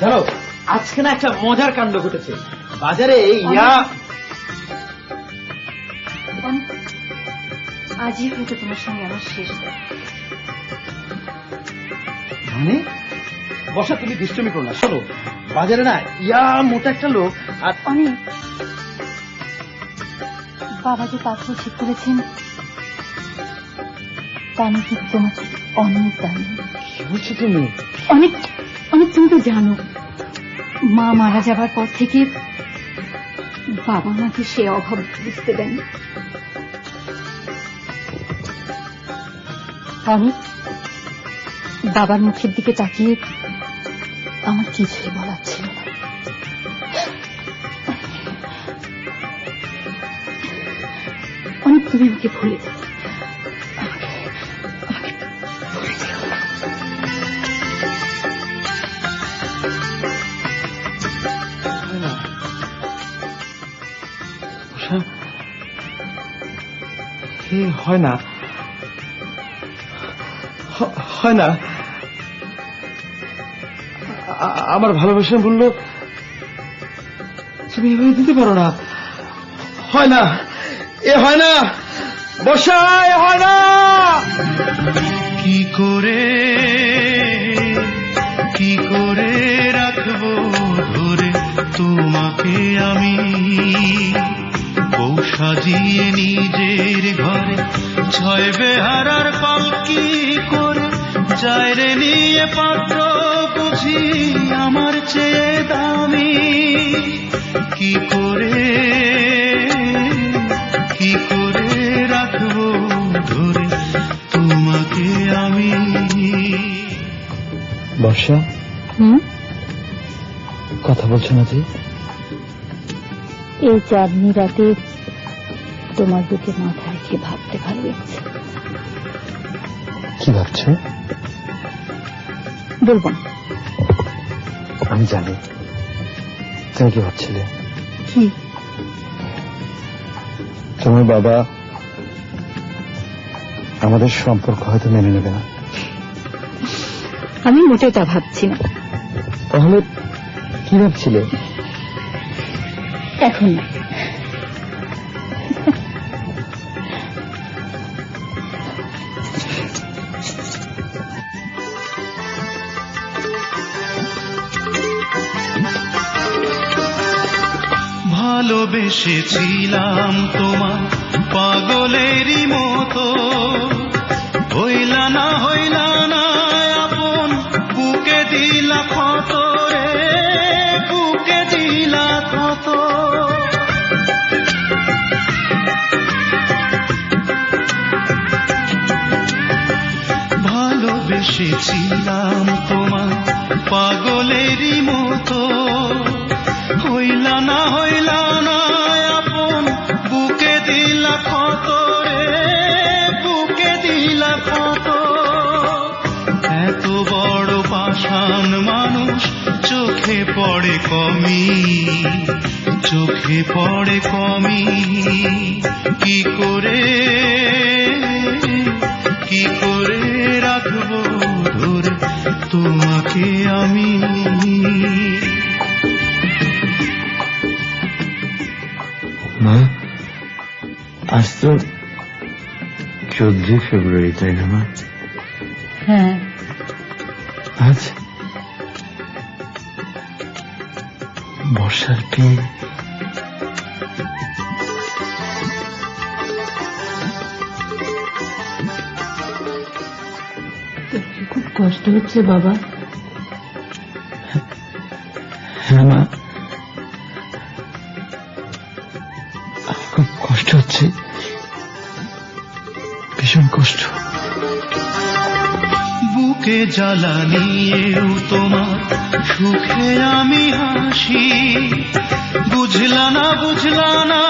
জানো আজকে না একটা মজার কাণ্ড ঘটেছে। বাজারে ইয়া আজই হয়তো তোমার সঙ্গে আমার শেষ মানে? বসা তুমি দুষ্টমি করো না। শোনো বাজারে না ইয়া মোটা একটা লোক আর অনেক। বাবা যে পাত্র ঠিক করেছেন তা নাকি তোমাকে অনেক দামি। কি বলছো তুমি? অনেক। অনেক তুমি তো জানো, মা মারা যাবার পর থেকে বাবা আমাকে সে অভাব বুঝতে দেন অনেক বাবার মুখের দিকে তাকিয়ে আমার কিছুই বলার ছিল অনেক তুমি আমাকে ভুলে যাও। এ হয় না। হয় না। আমার ভালোবাসার মূল্য তুমি এভাবে দিতে পারো না। হয় না, এ হয় না বসায় হয় না! কি করে সাজিয়ে নিজের ঘরে ছয় বেহারার পালকি করে? যায় রে নিয়ে পাত্র বুঝি আমার চেয়ে দামি। কি করে কি করে রাখব ধরে তোমাকে আমি? বর্ষা? হুম? কথা বলছো না যে এই চাঁদনি রাতে তোমার বুকে মাথা রেখে ভাবতে ভালো লাগছে কি ভাবছ? বলব আমি জানি। তুমি কি ভাবছিলে? কি? তোমার বাবা আমাদের সম্পর্ক হয়তো মেনে নেবে না। আমি মোটেও তা ভাবছি না। তাহলে কি ভাবছিলে? এখন না। ভালোবেসেছিলাম তোমার পাগলেরই মতো। হইলা না হইলা না, আপন বুকে দিলা কত রে বুকে দিলা কত ভালোবেসেছিলাম তোমার পাগলেরই মতো। হইলা না, হইলা পাষাণ মানুষ চোখে পড়ে কমি চোখে পড়ে কমি। কি করে কি করে রাখব ধরে তোমাকে আমি? মা আজ তো চোদ্দই ফেব্রুয়ারি তাই না মা? হ্যাঁ। আজ বর্ষার বিয়ে খুব কষ্ট হচ্ছে বাবা। হ্যাঁ মা। খুব কষ্ট হচ্ছে। ভীষণ কষ্ট। বুকে জ্বালা নিয়েও তোমার সুখে আমি হাসি। বুঝলা না বুঝলা না